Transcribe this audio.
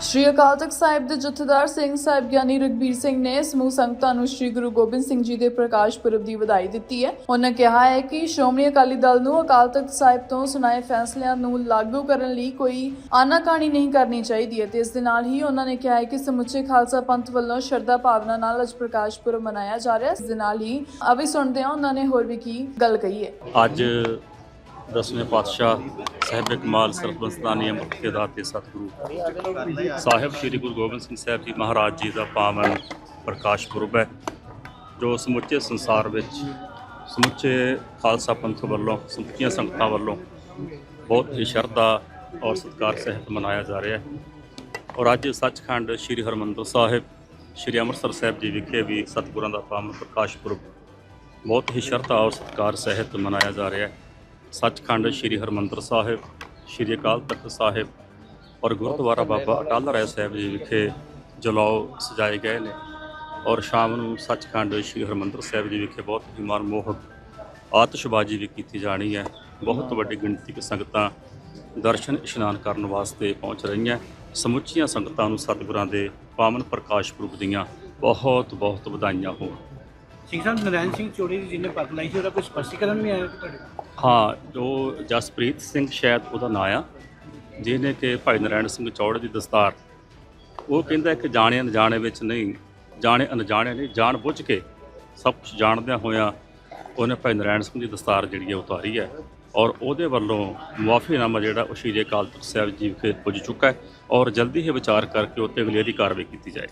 ਸ਼੍ਰੀ ਅਕਾਲ ਤਖਤ ਸਾਹਿਬ ਦੇ ਜਥੇਦਾਰ ਸਿੰਘ ਸਾਹਿਬ ਗਿਆਨੀ ਰਗਬੀਰ ਸਿੰਘ ਨੇ ਸਮੂਹ ਸੰਗਤਾਂ ਨੂੰ ਸ਼੍ਰੀ ਗੁਰੂ ਗੋਬਿੰਦ ਸਿੰਘ ਜੀ ਦੇ ਪ੍ਰਕਾਸ਼ ਪੁਰਬ ਦੀ ਵਧਾਈ ਦਿੱਤੀ ਹੈ। ਉਹਨਾਂ ਕਿਹਾ ਹੈ ਕਿ ਸ਼੍ਰੋਮਣੀ ਅਕਾਲੀ ਦਲ ਨੂੰ ਅਕਾਲ ਤਖਤ ਸਾਹਿਬ ਤੋਂ ਸੁਣਾਏ ਫੈਸਲਿਆਂ ਨੂੰ ਲਾਗੂ ਕਰਨ ਲਈ ਕੋਈ ਆਨਾਕਾਨੀ ਨਹੀਂ ਕਰਨੀ ਚਾਹੀਦੀ ਹੈ ਤੇ ਇਸ ਦੇ ਨਾਲ ਹੀ ਉਹਨਾਂ ਨੇ ਕਿਹਾ ਹੈ ਕਿ ਸਮੁੱਚੇ ਖਾਲਸਾ ਪੰਥ ਵੱਲੋਂ ਸ਼ਰਧਾ ਭਾਵਨਾ ਨਾਲ ਅੱਜ ਪ੍ਰਕਾਸ਼ ਪੁਰਬ ਮਨਾਇਆ ਜਾ ਰਿਹਾ ਹੈ। ਇਸ ਦੇ ਨਾਲ ਹੀ ਅਭੀ ਸੁਣਦੇ ਹਾਂ ਉਹਨਾਂ ਨੇ ਹੋਰ ਵੀ ਕੀ ਗੱਲ ਕਹੀ ਹੈ। ਅੱਜ ਦਸਵੇਂ ਪਾਤਸ਼ਾਹ ਸਾਹਿਬ ਕਮਾਲ ਸਰਬੰਸਤਾਨੀ ਅੰਮ੍ਰਿਤ ਦੇ ਦਾਤੇ ਸਤਿਗੁਰੂ ਸਾਹਿਬ ਸ੍ਰੀ ਗੁਰੂ ਗੋਬਿੰਦ ਸਿੰਘ ਸਾਹਿਬ ਜੀ ਮਹਾਰਾਜ ਜੀ ਦਾ ਪਾਵਨ ਪ੍ਰਕਾਸ਼ ਪੁਰਬ ਹੈ, ਜੋ ਸਮੁੱਚੇ ਸੰਸਾਰ ਵਿੱਚ, ਸਮੁੱਚੇ ਖਾਲਸਾ ਪੰਥ ਵੱਲੋਂ, ਸਮੁੱਚੀਆਂ ਸੰਗਤਾਂ ਵੱਲੋਂ ਬਹੁਤ ਹੀ ਸ਼ਰਧਾ ਔਰ ਸਤਿਕਾਰ ਸਹਿਤ ਮਨਾਇਆ ਜਾ ਰਿਹਾ ਹੈ। ਔਰ ਅੱਜ ਸੱਚਖੰਡ ਸ੍ਰੀ ਹਰਮੰਦਰ ਸਾਹਿਬ, ਸ੍ਰੀ ਅੰਮ੍ਰਿਤਸਰ ਸਾਹਿਬ ਜੀ ਵਿਖੇ ਵੀ ਸਤਿਗੁਰਾਂ ਦਾ ਪਾਵਨ ਪ੍ਰਕਾਸ਼ ਪੁਰਬ ਬਹੁਤ ਹੀ ਸ਼ਰਧਾ ਔਰ ਸਤਿਕਾਰ ਸਹਿਤ ਮਨਾਇਆ ਜਾ ਰਿਹਾ ਹੈ। ਸੱਚਖੰਡ ਸ੍ਰੀ ਹਰਮੰਦਰ ਸਾਹਿਬ, ਸ੍ਰੀ ਅਕਾਲ ਤਖਤ ਸਾਹਿਬ ਔਰ ਗੁਰਦੁਆਰਾ ਬਾਬਾ ਅਟਲ ਰਾਏ ਸਾਹਿਬ ਜੀ ਵਿਖੇ ਜਲਾਓ ਸਜਾਏ ਗਏ ਨੇ ਔਰ ਸ਼ਾਮ ਨੂੰ ਸੱਚਖੰਡ ਸ੍ਰੀ ਹਰਮੰਦਰ ਸਾਹਿਬ ਜੀ ਵਿਖੇ ਬਹੁਤ ਹੀ ਮਨਮੋਹਕ ਆਤਿਸ਼ਬਾਜ਼ੀ ਵੀ ਕੀਤੀ ਜਾਣੀ ਹੈ। ਬਹੁਤ ਵੱਡੀ ਗਿਣਤੀ ਵਿੱਚ ਸੰਗਤਾਂ ਦਰਸ਼ਨ ਇਸ਼ਨਾਨ ਕਰਨ ਵਾਸਤੇ ਪਹੁੰਚ ਰਹੀਆਂ। ਸਮੁੱਚੀਆਂ ਸੰਗਤਾਂ ਨੂੰ ਸਤਿਗੁਰਾਂ ਦੇ ਪਾਵਨ ਪ੍ਰਕਾਸ਼ ਪੁਰਬ ਦੀਆਂ ਬਹੁਤ ਬਹੁਤ ਵਧਾਈਆਂ ਹੋਣ। ਸਿੰਘ ਸਾਹਿਬ ਨਰਾਇਣ ਸਿੰਘ ਚੋੜੀ ਦੀ ਜਿਹਨੇ ਪੱਗ ਲਾਈ ਸੀ, ਉਹਦਾ ਕੋਈ ਸਪਸ਼ਟੀਕਰਨ ਵੀ ਆਇਆ ਤੁਹਾਡੇ ਹਾਂ ਜੋ ਜਸਪ੍ਰੀਤ ਸਿੰਘ ਸ਼ਾਇਦ ਉਹਦਾ ਨਾਂ ਆ, ਜਿਹਨੇ ਕਿ ਭਾਈ ਨਰਾਇਣ ਸਿੰਘ ਚੌੜ ਦੀ ਦਸਤਾਰ। ਉਹ ਕਹਿੰਦਾ ਕਿ ਜਾਣੇ ਅਣਜਾਣੇ ਵਿੱਚ ਨਹੀਂ, ਜਾਣੇ ਅਣਜਾਣੇ ਨਹੀਂ, ਜਾਣ ਬੁੱਝ ਕੇ ਸਭ ਕੁਝ ਜਾਣਦਿਆਂ ਹੋਇਆਂ ਉਹਨੇ ਭਾਈ ਨਰਾਇਣ ਸਿੰਘ ਦੀ ਦਸਤਾਰ ਜਿਹੜੀ ਹੈ ਉਤਾਰੀ ਹੈ ਔਰ ਉਹਦੇ ਵੱਲੋਂ ਮੁਆਫੀਨਾਮਾ ਜਿਹੜਾ ਉਹ ਸ਼੍ਰੀ ਅਕਾਲ ਤਖਤ ਸਾਹਿਬ ਜੀ ਵਿਖੇ ਪੁੱਜ ਚੁੱਕਾ ਹੈ ਔਰ ਜਲਦੀ ਹੀ ਵਿਚਾਰ ਕਰਕੇ ਉੱਤੇ ਅਗਲੇਰੀ ਕਾਰਵਾਈ ਕੀਤੀ ਜਾਏ।